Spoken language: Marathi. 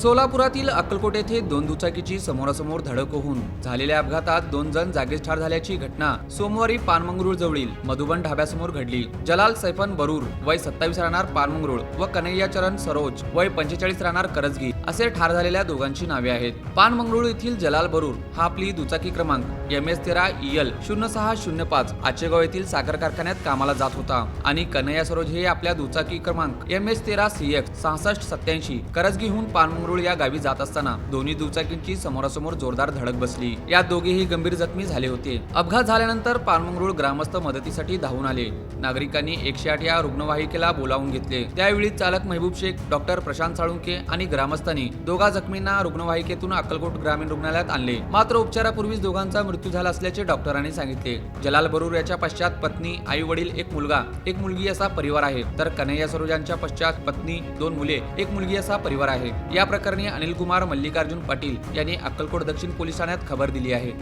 सोलापुरातील अक्कलकोट येथे दोन दुचाकीची समोरासमोर धडक होऊन झालेल्या अपघातात दोन जण जागीच ठार झाल्याची घटना सोमवारी पानमंगरुळ जवळील मधुबन ढाब्यासमोर घडली. जलाल सैफन बरूर वय सत्तावीस राहणार पानमंगरुळ व कन्हैया चरण सरोज वय पंचेचाळीस राहणार करजगी असे ठार झालेल्या दोघांची नावे आहेत. पानमंगरुळ येथील जलाल बरूर हा आपली दुचाकी क्रमांक एम एस तेरा एल शून्य सहा शून्य पाच आचेगाव येथील साखर कारखान्यात कामाला जात होता आणि कन्हैया सरोज हे आपल्या दुचाकी क्रमांक एम एस तेरा सी एक्स सहासष्ट सत्याऐंशी करजगीहून पानमंगरुळ या गावी जात असताना दोन्ही दुचाकींची समोरासमोर जोरदार धडक बसली. यात दोघेही गंभीर जखमी झाले होते. अपघात झाल्यानंतर पानमंगरुळ ग्रामस्थ मदतीसाठी धावून आले. नागरिकांनी एकशे आठ या रुग्णवाहिकेला बोलावून घेतले. त्यावेळी चालक महबूब शेख डॉक्टर प्रशांत साळुंके आणि ग्रामस्थांनी दोघा जखमींना रुग्णवाहिकेतून अक्कलकोट ग्रामीण रुग्णालयात आणले. मात्र उपचारापूर्वीच दोघांचा मृत्यू झाला असल्याचे डॉक्टरांनी सांगितले. जलाल बरूर याच्या पश्चात पत्नी आई वडील एक मुलगा एक मुलगी असा परिवार आहे. तर कन्हैया सरोजांच्या पश्चात पत्नी दोन मुले एक मुलगी असा परिवार आहे. या प्रकरणी अनिल कुमार मल्लिकार्जुन पाटील यांनी अक्कलकोट दक्षिण पोलीस ठाण्यात खबर दिली आहे.